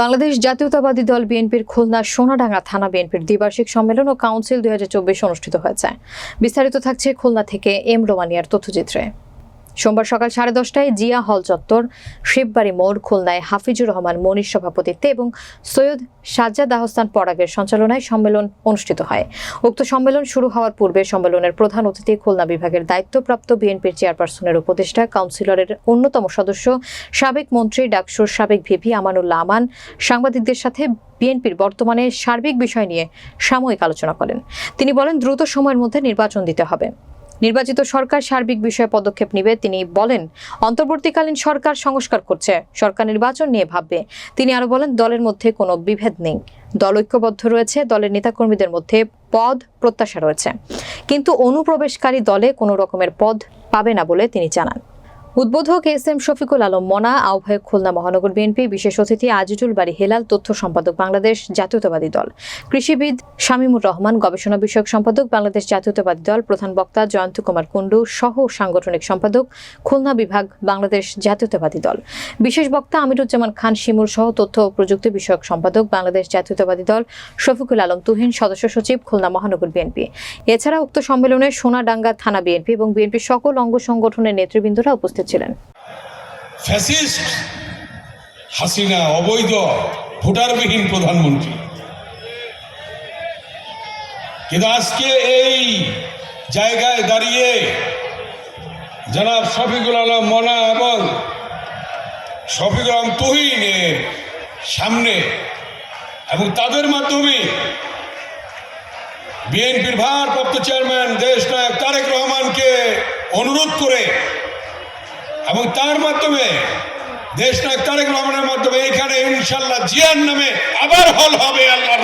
বাংলাদেশ জাতীয়তাবাদী দল বিএনপির খুলনা সোনাডাঙ্গা থানা বিএনপির দ্বিবার্ষিক সম্মেলন ও কাউন্সিল দুই হাজার চব্বিশ অনুষ্ঠিত হয়েছে। বিস্তারিত থাকছে খুলনা থেকে এম রোমানিয়ার তথ্যচিত্রে। সোমবার সকাল সাড়ে দশটায় জিয়া হল চত্বর শিববাড়ি মোড়, খুলনায় হাফিজুর রহমান মনির সভাপতিত্বে এবং সৈয়দ সাজ্জাদ আহসান পরাগের সঞ্চালনায় সম্মেলন অনুষ্ঠিত হয়। উক্ত সম্মেলন শুরু হওয়ার পূর্বে সম্মেলনের প্রধান অতিথি খুলনা বিভাগের দায়িত্বপ্রাপ্ত বিএনপির চেয়ারপারসনের উপদেষ্টা, কাউন্সিলরের অন্যতম সদস্য, সাবেক মন্ত্রী, ডাকসুর সাবেক ভিপি আমানুল্লাহ আমান, সাংবাদিকদের সাথে বিএনপির বর্তমানে সার্বিক বিষয় নিয়ে সাময়িক আলোচনা করেন। তিনি বলেন, দ্রুত সময়ের মধ্যে নির্বাচন দিতে হবে। নির্বাচিত সরকার সার্বিক বিষয়ে পদক্ষেপ নেবে, তিনি বলেন, অন্তর্বর্তীকালীন সরকার সংস্কার করছে, সরকার নির্বাচন নিয়ে ভাববে। তিনি আরও বলেন, দলের মধ্যে কোনো বিভেদ নেই। দল ঐক্যবদ্ধ রয়েছে, দলের নেতাকর্মীদের মধ্যে পদ প্রত্যাশা রয়েছে। কিন্তু অনুপ্রবেশকারী দলে কোনো রকমের পদ পাবে না বলে তিনি জানান। উদ্বোধক এস এম শফিকুল আলম মনা, আহ্বায়ক খুলনা মহানগর বিএনপি, বিশেষ অতিথি আজিজুল বাড়ি হেলাল, তথ্য সম্পাদক বাংলাদেশ জাতীয়তাবাদী দল। কৃষিবিদ শামীমুর রহমান, গবেষণা বিষয়ক সম্পাদক বাংলাদেশ জাতীয়তাবাদী দল, প্রধান বক্তা জয়ন্ত কুমার কুণ্ডু সহ সাংগঠনিক সম্পাদক খুলনা বিভাগ বাংলাদেশ জাতীয়তাবাদী দল। বিশেষ বক্তা আমিরুজ্জামান খান শিমুর সহ তথ্য ও প্রযুক্তি বিষয়ক সম্পাদক বাংলাদেশ জাতীয়তাবাদী দল শফিকুল আলম তুহিন, সদস্য সচিব খুলনা মহানগর বিএনপি। এছাড়া উক্ত সম্মেলনে সোনাডাঙ্গা থানা বিএনপি এবং বিএনপির সকল অঙ্গ সংগঠনের নেতৃবৃন্দরা উপস্থিত ছিলেন। ফ্যাসিস্ট হাসিনা, অবৈধ, ভোটারবিহীন প্রধানমন্ত্রী। কিন্তু আজকে এই জায়গায় দাঁড়িয়ে জনাব শফিকুল আলম মনা এবং শফিকুল আলম তুহিনের সামনে এবং তাদের মাধ্যমে বিএনপির ভারপ্রাপ্ত চেয়ারম্যান দেশ নায়ক তারেক রহমানকে অনুরোধ করে এবং তার মাধ্যমে দেশ নায়ক তারেক রহমানের মাধ্যমে এখানে ইনশাল্লাহ জিয়ার নামে আবার হল হবে আল্লাহ